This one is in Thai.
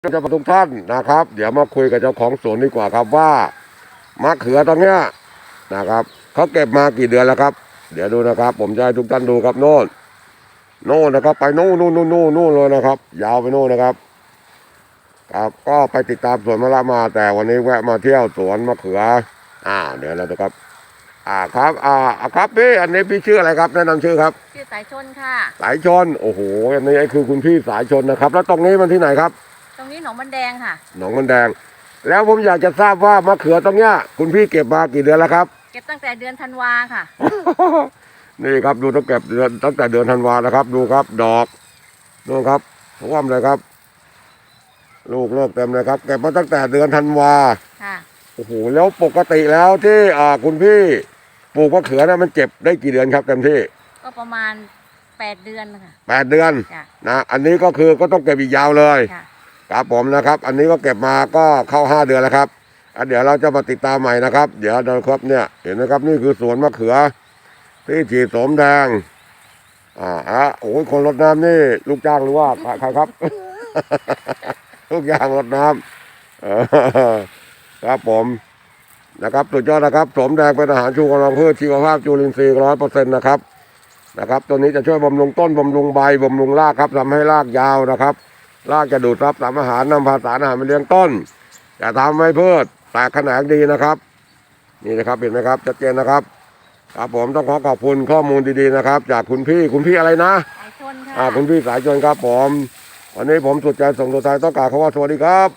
จะมาทุกท่านนะครับ เดี๋ยวมาคุยกับเจ้าของสวนดีกว่าครับว่ามะเขือตรงเนี้ยนะครับเขาเก็บมากี่เดือนแล้วครับ เดี๋ยวดูนะครับ ผมจะให้ทุกท่านดูครับโน่นโน่นนะครับ ไปโน่นโน่นโน่นโน่นโน่นเลยนะครับ ยาวไปโน่นนะครับ ครับก็ไปติดตามสวนมะละมาแต่วันนี้แวะมาเที่ยวสวนมะเขือ อ่าเดี๋ยวเราจะครับ อ่าครับ อ่าอ่าครับพี่อันนี้พี่ชื่ออะไรครับ แนะนำชื่อครับ ชื่อสายชนค่ะ สายชนโอ้โหอันนี้คือคุณพี่สายชนนะครับ แล้วตรงนี้มันที่ไหนครับตรง นี้หนองบันแดงค่ะ หนองมันแดง แล้วผมอยากจะทราบว่ามะเขือตรงเนี้ยคุณพี่เก็บมากี่เดือนแล้วครับ เก็บตั้งแต่เดือนธันวาค่ะ นี่ครับดูต้องเก็บเดือนตั้งแต่เดือนธันวานะครับ ดูครับ ดอกดูครับท่วมเลยครับ ลูกเลิกเต็มเลยครับเก็บมาตั้งแต่เดือนธันวาค่ะโอ้โหแล้วปกติแล้วที่อ่าคุณพี่ปลูกมะเขือเนี่ยมันเก็บได้กี่เดือนครับเต็มที่ ก็ประมาณแปดเดือนค่ะแปดเดือนจ้ะนะอันนี้ก็คือก็ต้องเก็บอีกยาวเลย ครับผมนะครับ อันนี้ก็เก็บมาก็เข้าห้าเดือนแล้วครับอันเดี๋ยวเราจะมาติดตามใหม่นะครับ เดี๋ยวเราครับเนี่ยเห็นไหมครับนี่คือสวนมะเขือ ที่ฉีดสมแดงอ่าฮะโอ้ยคนรดน้ำนี่ลูกจ้างหรือว่าใครครับลูกจ้างรดน้ำเออครับผมนะครับสุดยอดนะครับสมแดงเป็นอาหารชูกำลังพืชชีวภาพจุลินทรีย์ร้อยเปอร์เซ็นต์นะครับนะครับ ตัวนี้จะช่วยบำรุงต้นบำรุงใบบำรุงรากครับทำให้รากยาวนะครับ รากจะดูดซับสารอาหารนำพาสารอาหารไปเลี้ยงต้นจะทำให้พืชแตกแขนงดีนะครับ นี่นะครับเห็นไหมครับชัดเจนนะครับครับผมต้องขอขอบคุณข้อมูลดีๆนะครับ จากคุณพี่คุณพี่อะไรนะสายชนค่ะอ่าคุณพี่สายชนครับผม วันนี้ผมสุดใจส่งตัวไทยต้องกล่ารคำว่าสวัสดีครับ